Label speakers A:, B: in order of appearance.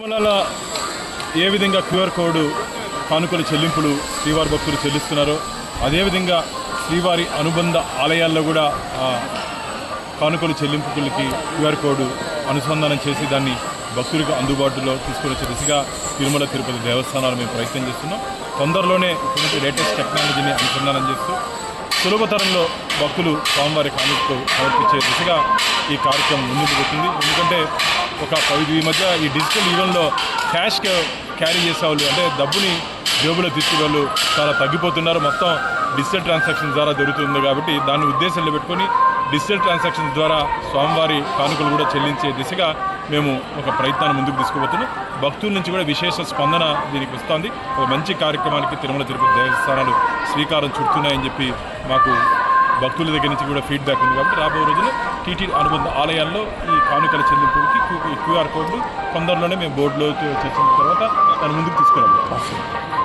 A: తిరుమలలో ఏ విధంగా QR code కానుకల చెల్లింపులు శ్రీవారి భక్తులు చెల్లిస్తున్నారో అదేవిధంగా శ్రీవారి అనుబంధ ఆలయాల్లో కూడా కానుకలు కానుకల చెల్లింపులకి క్యూఆర్ కోడ్ అనుసంధానం చేసి దాన్ని భక్తులకు అందుబాటులో తీసుకొచ్చే దిశగా తిరుమల తిరుపతి దేవస్థానాలు మేము ప్రయత్నం చేస్తున్నాం. తొందరలోనే లేటెస్ట్ టెక్నాలజీని అనుసంధానం చేస్తూ సులభతరంలో భక్తులు స్వామివారి కానుకతో సమర్పించే దిశగా ఈ కార్యక్రమం ముందుకు పోతుంది. ఎందుకంటే ఒక ఈ మధ్య ఈ డిజిటల్ యుగంలో క్యాష్ క్యారీ చేసే వాళ్ళు అంటే డబ్బుని జేబులో తీసుకునే వాళ్ళు చాలా తగ్గిపోతున్నారు. మొత్తం డిజిటల్ ట్రాన్సాక్షన్ ద్వారా జరుగుతుంది కాబట్టి దాన్ని ఉద్దేశంలో పెట్టుకొని డిజిటల్ ట్రాన్సాక్షన్ ద్వారా స్వామివారి కానుకలు కూడా చెల్లించే దిశగా మేము ఒక ప్రయత్నాన్ని ముందుకు తీసుకుపోతున్నాం. భక్తుల నుంచి కూడా విశేష స్పందన దీనికి వస్తుంది. ఒక మంచి కార్యక్రమానికి తిరుమల తిరుపతి దేవస్థానాలు శ్రీకారం చుడుతున్నాయని చెప్పి మాకు భక్తుల దగ్గర నుంచి కూడా ఫీడ్బ్యాక్ ఉంది కాబట్టి రాబోయే రోజుల్లో టీటీ అనుబంధ ఆలయాల్లో ఈ కానుకల చెల్లింపుకి క్యూఆర్ కోడ్లు తొందరలోనే మేము బోర్డులో చర్చించిన తర్వాత దాన్ని ముందుకు తీసుకురాము